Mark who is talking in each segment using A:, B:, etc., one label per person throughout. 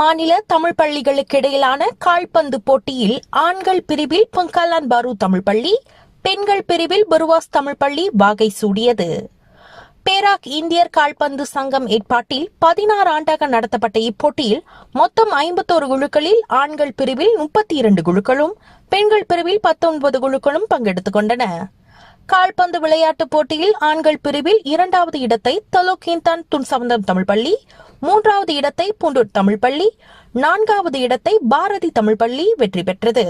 A: மாநில தமிழ் பள்ளிகளுக்கு இடையிலான கால்பந்து போட்டியில் ஆண்கள் பிரிவில் பங்கலான் பாரு தமிழ் பள்ளி பெண்கள் பிரிவில் பருவாஸ் தமிழ் பள்ளி வாகை சூடியது. பேராக் இந்தியர் கால்பந்து சங்கம் ஏற்பாட்டில் பதினாறு ஆண்டாக நடத்தப்பட்ட இப்போட்டியில் மொத்தம் ஐம்பத்தோரு குழுக்களில் ஆண்கள் பிரிவில் முப்பத்தி இரண்டு குழுக்களும் பெண்கள் பிரிவில் பத்தொன்பது குழுக்களும் பங்கெடுத்துக் கொண்டன. கால்பந்து விளையாட்டுப் போட்டியில் ஆண்கள் பிரிவில் இரண்டாவது இடத்தை தலோகேந்தான் துன்சவந்தம் தமிழ் பள்ளி மூன்றாவது இடத்தை பூண்டூர் தமிழ் பள்ளி நான்காவது இடத்தை பாரதி தமிழ் பள்ளி வெற்றி பெற்றது.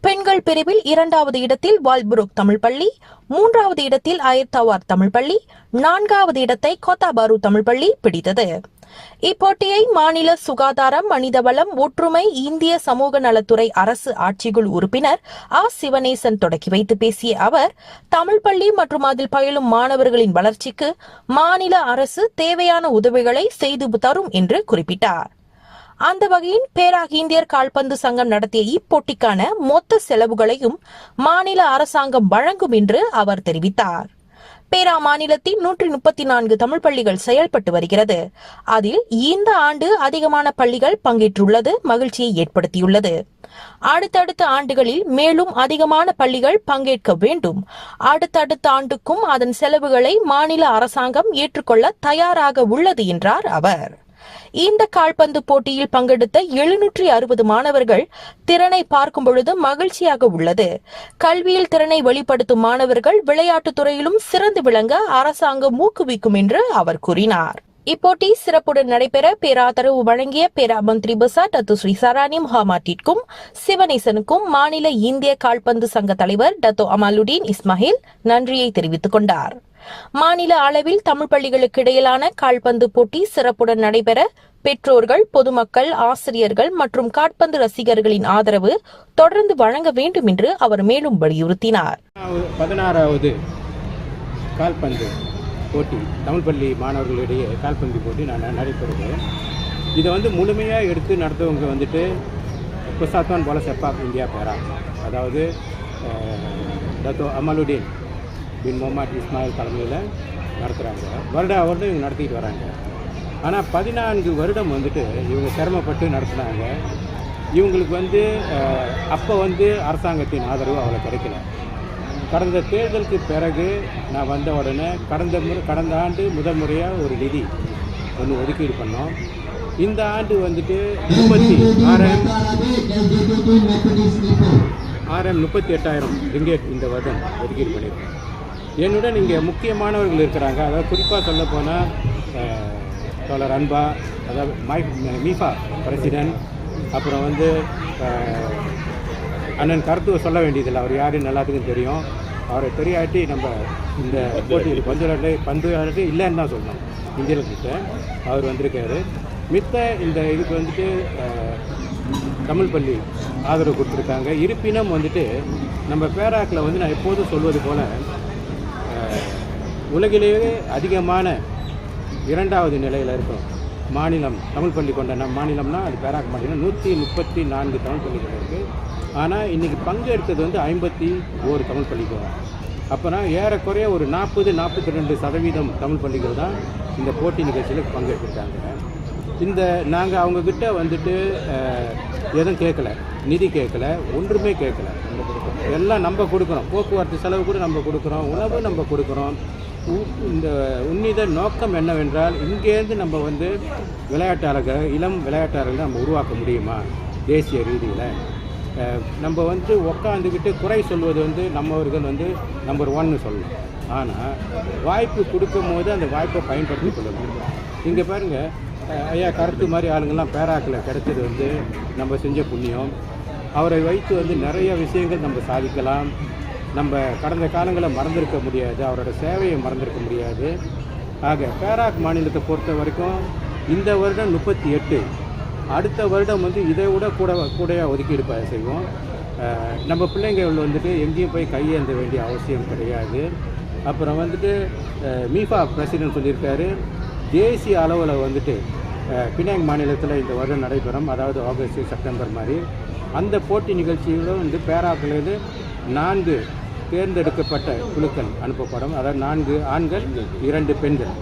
A: பெண்கள் பிரிவில் இரண்டாவது இடத்தில் வால்புரோக் தமிழ் பள்ளி மூன்றாவது இடத்தில் அயர்தவார் தமிழ் பள்ளி நான்காவது இடத்தை கோத்தாபாரு தமிழ் பள்ளி பிடித்தது. இப்போட்டியை மாநில சுகாதாரம் மனிதவளம் ஒற்றுமை இந்திய சமூக நலத்துறை அரசு ஆட்சிக்குள் உறுப்பினர் ஆ. சிவனேசன் தொடக்கி வைத்து பேசிய அவர் தமிழ் பள்ளி மற்றும் அதில் பயிலும் மாணவர்களின் வளர்ச்சிக்கு மாநில அரசு தேவையான உதவிகளை செய்து தரும் என்று குறிப்பிட்டார். அந்த வகையில் பேராகிந்தியர் கால்பந்து சங்கம் நடத்திய இப்போட்டிக்கான மொத்த செலவுகளையும் மாநில அரசாங்கம் வழங்கும் என்று அவர் தெரிவித்தார். பேரா மாநிலத்தில் நூற்றி முப்பத்தி நான்கு தமிழ் பள்ளிகள் செயல்பட்டு வருகிறது. அதில் இந்த ஆண்டு அதிகமான பள்ளிகள் பங்கேற்றுள்ளது மகிழ்ச்சியை ஏற்படுத்தியுள்ளது. அடுத்தடுத்த ஆண்டுகளில் மேலும் அதிகமான பள்ளிகள் பங்கேற்க வேண்டும். அடுத்தடுத்த ஆண்டுக்கும் அதன் செலவுகளை மாநில அரசாங்கம் ஏற்றுக்கொள்ள தயாராக உள்ளது என்றார் அவர். இந்த கால்பந்து போட்டியில் பங்கெடுத்த எழுநூற்றி அறுபது மாணவர்கள் திறனை பார்க்கும் பொழுது மகிழ்ச்சியாக உள்ளது. கல்வியில் திறனை வெளிப்படுத்தும் மாணவர்கள் விளையாட்டுத் துறையிலும் சிறந்து விளங்க அரசாங்கம் ஊக்குவிக்கும் என்று அவர் கூறினார். இப்போட்டி சிறப்புடன் நடைபெற பேராதரவு வழங்கிய பேரா மந்திரி பசா டத்து ஸ்ரீ சரானி முஹாமாட்டிற்கும் சிவனேசனுக்கும் மாநில இந்திய கால்பந்து சங்க தலைவர் டத்தோ அமாலுடீன் இஸ்மாயில் நன்றியை தெரிவித்துக் கொண்டார். மாநில அளவில் தமிழ் பள்ளிகளுக்கு இடையிலான கால்பந்து போட்டி சிறப்புடன் நடைபெற பெற்றோர்கள் பொதுமக்கள் ஆசிரியர்கள் மற்றும் காட்பந்து ரசிகர்களின் ஆதரவு தொடர்ந்து வழங்க வேண்டும் என்று அவர் மேலும் வலியுறுத்தினார்.
B: பதினாறாவது கால்பந்து போட்டி தமிழ் பள்ளி மாணவர்களிடையே கால்பந்து போட்டி நான் நடைபெறுது. இதை வந்து முழுமையாக எடுத்து நடத்துவங்க வந்துட்டு குசாத்தான் போல செப்பாக் இந்தியா பேரா. அதாவது Dato Amaludin bin Mohamed Ismail தலைமையில் நடத்துகிறாங்க வருட வருடம் இவங்க நடத்திட்டு வராங்க. ஆனால் பதினான்கு வருடம் வந்துட்டு இவங்க சிரமப்பட்டு நடத்துனாங்க. இவங்களுக்கு வந்து அப்போ வந்து அரசாங்கத்தின் ஆதரவு அவ்வளோ கிடைக்கல. கடந்த தேர்தலுக்கு பிறகு நான் வந்த உடனே கடந்த முறை கடந்த ஆண்டு முதல் முறையாக ஒரு நிதி ஒன்று ஒதுக்கீடு பண்ணோம். இந்த ஆண்டு வந்துட்டு முப்பத்தி ஆறாயிரம் ஆறாயிரம் முப்பத்தி எட்டாயிரம் ரிங்கேட் இந்த வருடம் ஒதுக்கீடு பண்ணியிருக்கோம். என்னுடன் இங்கே முக்கியமானவர்கள் இருக்கிறாங்க. அதாவது குறிப்பாக சொல்ல போனால் தோழர் அன்பா அதாவது மை மீஃபா பிரசிடென்ட் அப்புறம் வந்து அண்ணன் கருத்துவை சொல்ல வேண்டியதில்லை. அவர் யாருன்னு எல்லாத்துக்கும் தெரியும். அவரை தெரியாட்டி நம்ம இந்த போட்டியில் பந்து விளையாட்டு பந்து விளையாட்டு இல்லைன்னு தான் சொல்லணும். இந்தியர்கிட்ட அவர் வந்திருக்காரு. மித்த இந்த இதுக்கு வந்துட்டு தமிழ் பள்ளி ஆதரவு கொடுத்துருக்காங்க. இருப்பினும் வந்துட்டு நம்ம பேராக்கில் வந்து நான் எப்போதும் சொல்வது போல் உலகிலேயே அதிகமான இரண்டாவது நிலையில் இருக்கும் மாநிலம் தமிழ் பள்ளி கொண்ட நம் மாநிலம்னா அது பேராக் மாநிலம். நூற்றி முப்பத்தி நான்கு தமிழ் பள்ளிகள் இருக்குது ஆனால் இன்றைக்கி பங்கெடுத்தது வந்து ஐம்பத்தி ஓரு தமிழ் பள்ளிகள். தான் அப்போனா ஏறக்குறைய ஒரு நாற்பது நாற்பத்தி ரெண்டு சதவீதம் தமிழ் பள்ளிகள் தான் இந்த போட்டி நிகழ்ச்சியில் பங்கெடுத்துருக்காங்க. இந்த நாங்கள் அவங்கக்கிட்ட வந்துட்டு எதுவும் கேட்கல நிதி கேட்கல ஒன்றுமே கேட்கல எல்லாம் நம்ம கொடுக்குறோம் போக்குவரத்து செலவு கூட நம்ம கொடுக்குறோம். உணவு நம்ம கொடுக்குறோம். இந்த உன்னித நோக்கம் என்னவென்றால் இங்கேருந்து நம்ம வந்து விளையாட்டாளர்கள் இளம் விளையாட்டாளர்கள் நம்ம உருவாக்க முடியுமா? தேசிய ரீதியில். நம்ம வந்து உக்காந்துக்கிட்டு குறை சொல்வது வந்து நம்மவர்கள் வந்து நம்பர் ஒன்னு சொல்லணும் ஆனால் வாய்ப்பு கொடுக்கும் போது அந்த வாய்ப்பை பயன்படுத்தி கொள்ளணும். இங்கே பாருங்கள் ஐயா கருத்து மாதிரி ஆளுங்கள்லாம் பேராக்கில் கிடைச்சது வந்து நம்ம செஞ்ச புண்ணியம். அவரை வைத்து வந்து நிறைய விஷயங்கள் நம்ம சாதிக்கலாம். நம்ம கடந்த காலங்களில் மறந்திருக்க முடியாது அவரோட சேவையை மறந்திருக்க முடியாது. ஆக பேராக் மாநிலத்தை பொறுத்த வரைக்கும் இந்த வருடம் முப்பத்தி எட்டு அடுத்த வருடம் வந்து இதை விட கூட கூடையாக ஒதுக்கீடு ப- செய்வோம். நம்ம பிள்ளைங்கள் வந்துட்டு எங்கேயும் போய் கையேந்த வேண்டிய அவசியம் கிடையாது. அப்புறம் வந்துட்டு மீஃபா பிரசிடென்ட் சொல்லியிருக்காரு தேசிய அளவில் வந்துட்டு பினாங் மாநிலத்தில் இந்த வருடம் நடைபெறும் அதாவது ஆகஸ்ட் செப்டம்பர் மாதிரி. அந்த போட்டி நிகழ்ச்சியிலும் வந்து பேராக்கிலேருந்து நான்கு தேர்ந்தெடுக்கப்பட்ட குழுக்கள். அனுப்பப்படும். அதாவது நான்கு ஆண்கள் இரண்டு பெண்கள்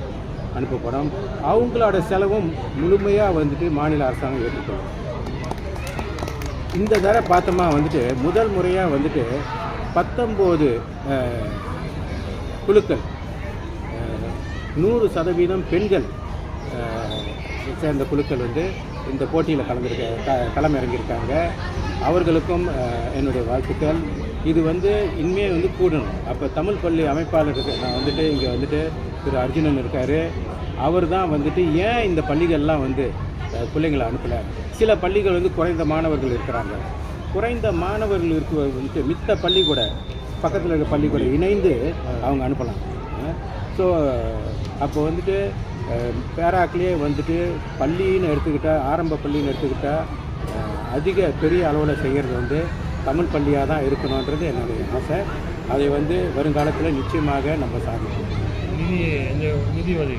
B: அனுப்பப்படும். அவங்களோட செலவும் முழுமையாக வந்துட்டு மாநில அரசாங்கம் ஏற்றுக்கொள்ளும். இந்த தடவை பார்த்தோமா வந்துட்டு முதல் முறையாக வந்துட்டு பத்தொம்போது குழுக்கள் நூறு சதவீதம் பெண்கள் சேர்ந்த குழுக்கள் வந்து இந்த போட்டியில் கலந்துருக்க க களமிறங்கியிருக்காங்க. அவர்களுக்கும் என்னுடைய வாழ்த்துக்கள். இது வந்து இனிமே வந்து கூடணும். அப்போ தமிழ் பள்ளி அமைப்பாளருக்கு நான் வந்துட்டு இங்கே வந்துட்டு திரு அர்ஜுனன் இருக்கார். அவர் தான் வந்துட்டு ஏன் இந்த பள்ளிகள்லாம் வந்து பிள்ளைங்களை அனுப்பலை? சில பள்ளிகள் வந்து குறைந்த மாணவர்கள் இருக்கிறாங்க. குறைந்த மாணவர்கள் இருக்க வந்துட்டு மித்த பள்ளிக்கூட பக்கத்தில் இருக்க பள்ளிக்கூட இணைந்து அவங்க அனுப்பலாம். ஸோ அப்போ வந்துட்டு அஹ், பேராக்லேயே வந்துட்டு பள்ளின்னு எடுத்துக்கிட்டால் ஆரம்ப பள்ளின்னு எடுத்துக்கிட்டால் அதிக பெரிய அளவில் செய்கிறது வந்து தமிழ் பள்ளியாக தான் இருக்கணுன்றது என்னுடைய ஆசை. அதை வந்து வருங்காலத்தில் நிச்சயமாக நம்ம சாதிப்போம்.
C: நிதி நிதி உதவி.